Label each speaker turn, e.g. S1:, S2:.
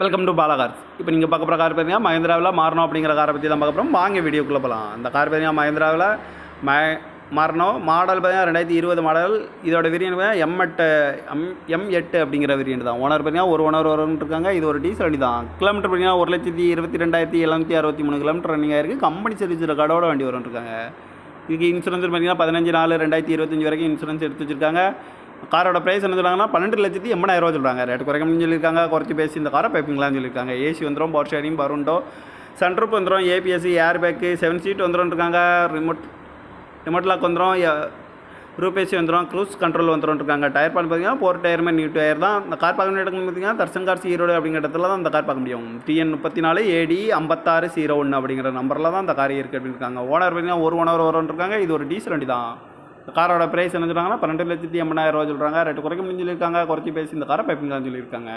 S1: Welcome to Bala cars இப்போ நீங்கள் பார்க்க போகிற கார் பார்த்தீங்கன்னா மஹேந்திராவில் மாறணும் அப்படிங்கிற காரை பற்றி தான் பார்க்க போகிறோம் வாங்க வீடியோக்குள்ளே போகலாம் அந்த கார் பார்த்தீங்கன்னா மஹேந்திராவில் ம மாறணும் மாடல் பார்த்தீங்கன்னா ரெண்டாயிரத்தி இருபது மாடல் இதோட விரியன் பார்த்தீங்கன்னா எம் எட்டு எம் எம் எட்டு அப்படிங்கிற விரியன் தான். ஓனர் பார்த்தீங்கன்னா ஒரு ஓனர் வரும்னு இருக்காங்க. இது ஒரு டீசல் வண்டி தான். கிலோமீட்டர் பார்த்தீங்கன்னா ஒரு லட்சத்தி இருபத்தி ரெண்டாயிரத்தி எழுநூற்றி அறுபத்தி மூணு கிலோமீட்டர் ரன்னிங் ஆயிருக்கு கம்பெனி சர்வீஸ் கடோட வண்டி வரும்னு இருக்காங்க. இதுக்கு இன்சூரன்ஸ் பார்த்தீங்கன்னா பதினஞ்சு நாலு ரெண்டாயிரத்தி இருபத்தஞ்சி வரைக்கும் இன்சூரன்ஸ் எடுத்து வச்சிருக்காங்க. காரோட ப்ரைஸ் என்ன சொல்கிறாங்கன்னா பன்னெண்டு லட்சத்தி எண்பதாயிரம் சொல்கிறாங்க ரேட் குறைக்கணும்னு சொல்லியிருக்காங்க. குறைச்சி பேசி இந்த காரை பைப்பிங்களான்னு சொல்லியிருக்காங்க. ஏசி வந்துடும் பவர் ஷேரிங் பருண்டோ சன்ரூப் வந்துடும் ABSC air bag seven seat வந்துடும் இருக்காங்க ரிமோட் ரிமோட் லாக் வந்துடும் ரூபேசி வந்துடும் க்ரூஸ் கண்ட்ரோல் வந்துடும் இருக்காங்க டயர் பால் பார்த்தீங்கன்னா ஃபோர் டயருமே நியூ டயர் தான். இந்த கார் பார்க்க முடியும் பார்த்தீங்கன்னா தர்சன் கார் ஈரோடு அப்படிங்கிற இடத்துல தான் இந்த கார் பார்க்க முடியும். டிஎன் முப்பத்தி நாலு ஏடி ஐம்பத்தாறு ஜீரோ ஒன்று அப்படிங்கிற நம்பரில் தான் இந்த கார் இருக்குது அப்படின்னு இருக்காங்க ஓனர் பார்த்தீங்கன்னா ஒரு ஓனர் வரும்னு இருக்காங்க இது ஒரு டீசல் வண்டி தான். இந்த காரோட ப்ரைஸ் என்ன சொல்கிறாங்கன்னா பன்னெண்டு லட்சத்தி எண்பதாயிரம் ரூபா சொல்கிறாங்க ரேட்டு குறைக்க முடிஞ்சு சொல்லியிருக்காங்க. குறைச்சி பேசி இந்த காரை பைப்பிங் சொல்லியிருக்காங்க.